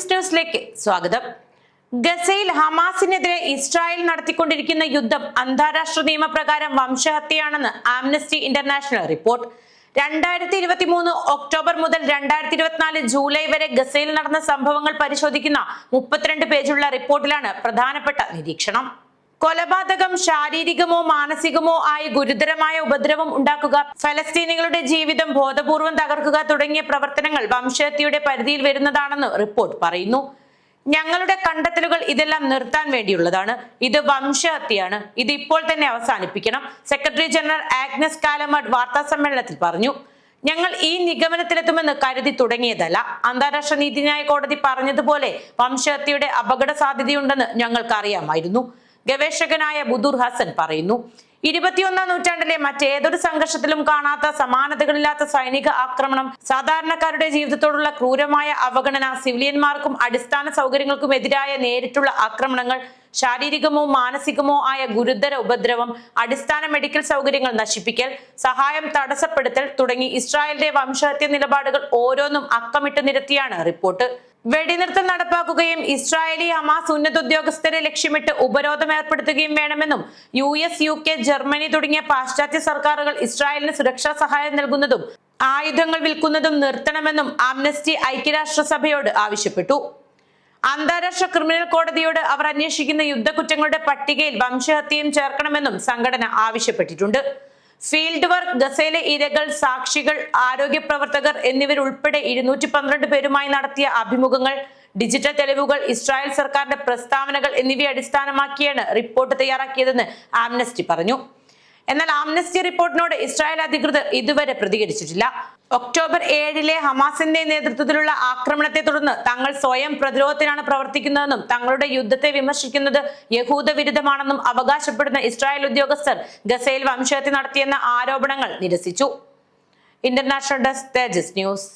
തേജസ് ന്യൂസിലേക്ക് സ്വാഗതം. ഗസയിൽ ഹമാസിനെതിരെ ഇസ്രായേൽ നടത്തിക്കൊണ്ടിരിക്കുന്ന യുദ്ധം അന്താരാഷ്ട്ര നിയമപ്രകാരം വംശഹത്യയാണെന്ന് ആംനസ്റ്റി ഇന്റർനാഷണൽ റിപ്പോർട്ട്. രണ്ടായിരത്തി ഇരുപത്തി മൂന്ന് ഒക്ടോബർ മുതൽ രണ്ടായിരത്തി ഇരുപത്തിനാല് ജൂലൈ വരെ ഗസയിൽ നടന്ന സംഭവങ്ങൾ പരിശോധിക്കുന്ന മുപ്പത്തിരണ്ട് പേജുള്ള റിപ്പോർട്ടിലാണ് പ്രധാനപ്പെട്ട നിരീക്ഷണം. കൊലപാതകം ശാരീരികമോ മാനസികമോ ആയ ഗുരുതരമായ ഉപദ്രവം ഉണ്ടാക്കുക ഫലസ്തീനികളുടെ ജീവിതം ബോധപൂർവം തകർക്കുക തുടങ്ങിയ പ്രവർത്തനങ്ങൾ വംശഹത്യയുടെ പരിധിയിൽ വരുന്നതാണെന്ന് റിപ്പോർട്ട് പറയുന്നു. ഞങ്ങളുടെ കണ്ടെത്തലുകൾ ഇതെല്ലാം നിർത്താൻ വേണ്ടിയുള്ളതാണ്. ഇത് വംശഹത്യയാണ്. ഇത് ഇപ്പോൾ തന്നെ അവസാനിപ്പിക്കണം. സെക്രട്ടറി ജനറൽ ആഗ്നസ് കാലമഡ് വാർത്താ സമ്മേളനത്തിൽ പറഞ്ഞു. ഞങ്ങൾ ഈ നിഗമനത്തിലെത്തുമെന്ന് കരുതി തുടങ്ങിയതല്ല. അന്താരാഷ്ട്ര നീതിന്യായ കോടതി പറഞ്ഞതുപോലെ വംശഹത്യയുടെ അപകട സാധ്യതയുണ്ടെന്ന് ഞങ്ങൾക്ക് അറിയാമായിരുന്നു ഗവേഷകനായ ബുദുർ ഹസൻ പറയുന്നു. ഇരുപത്തിയൊന്നാം നൂറ്റാണ്ടിലെ മറ്റേതൊരു സംഘർഷത്തിലും കാണാത്ത സമാനതകളില്ലാത്ത സൈനിക ആക്രമണം സാധാരണക്കാരുടെ ജീവിതത്തോടുള്ള ക്രൂരമായ അവഗണന സിവിലിയന്മാർക്കും അടിസ്ഥാന സൗകര്യങ്ങൾക്കും എതിരായ നേരിട്ടുള്ള ആക്രമണങ്ങൾ ശാരീരികമോ മാനസികമോ ആയ ഗുരുതര ഉപദ്രവം അടിസ്ഥാന മെഡിക്കൽ സൗകര്യങ്ങൾ നശിപ്പിക്കൽ സഹായം തടസ്സപ്പെടുത്തൽ തുടങ്ങി ഇസ്രായേലിന്റെ വംശഹത്യ നിലപാടുകൾ ഓരോന്നും അക്കമിട്ട് നിരത്തിയാണ് റിപ്പോർട്ട്. വെടിനിർത്തൽ നടപ്പാക്കുകയും ഇസ്രായേലി ഹമാസ് ഉന്നത ഉദ്യോഗസ്ഥരെ ലക്ഷ്യമിട്ട് ഉപരോധം ഏർപ്പെടുത്തുകയും വേണമെന്നും U S U K Germany തുടങ്ങിയ പാശ്ചാത്യ സർക്കാരുകൾ ഇസ്രായേലിന് സുരക്ഷാ സഹായം നൽകുന്നതും ആയുധങ്ങൾ വിൽക്കുന്നതും നിർത്തണമെന്നും ആംനസ്റ്റി ഐക്യരാഷ്ട്രസഭയോട് ആവശ്യപ്പെട്ടു. അന്താരാഷ്ട്ര ക്രിമിനൽ കോടതിയോട് അവർ അന്വേഷിക്കുന്ന യുദ്ധക്കുറ്റങ്ങളുടെ പട്ടികയിൽ വംശഹത്യയും ചേർക്കണമെന്നും സംഘടന ആവശ്യപ്പെട്ടിട്ടുണ്ട്. ഫീൽഡ് വർക്ക് ഗസയിലെ ഇരകൾ സാക്ഷികൾ ആരോഗ്യ പ്രവർത്തകർ എന്നിവരുൾപ്പെടെ ഇരുന്നൂറ്റി പന്ത്രണ്ട് പേരുമായി നടത്തിയ അഭിമുഖങ്ങൾ ഡിജിറ്റൽ തെളിവുകൾ ഇസ്രായേൽ സർക്കാരിന്റെ പ്രസ്താവനകൾ എന്നിവയെ അടിസ്ഥാനമാക്കിയാണ് റിപ്പോർട്ട് തയ്യാറാക്കിയതെന്ന് ആംനസ്റ്റി പറഞ്ഞു. എന്നാൽ ആംനസ്റ്റി റിപ്പോർട്ടിനോട് ഇസ്രായേൽ അധികൃതർ ഇതുവരെ പ്രതികരിച്ചിട്ടില്ല. ഒക്ടോബർ ഏഴിലെ ഹമാസിന്റെ നേതൃത്വത്തിലുള്ള ആക്രമണത്തെ തുടർന്ന് തങ്ങൾ സ്വയം പ്രതിരോധത്തിനാണ് പ്രവർത്തിക്കുന്നതെന്നും തങ്ങളുടെ യുദ്ധത്തെ വിമർശിക്കുന്നത് യഹൂദ വിരുദ്ധമാണെന്നും അവകാശപ്പെടുന്ന ഇസ്രായേൽ ഉദ്യോഗസ്ഥർ ഗസയിൽ വംശഹത്യ നടത്തിയെന്ന ആരോപണങ്ങൾ നിരസിച്ചു. International desk Tejas news.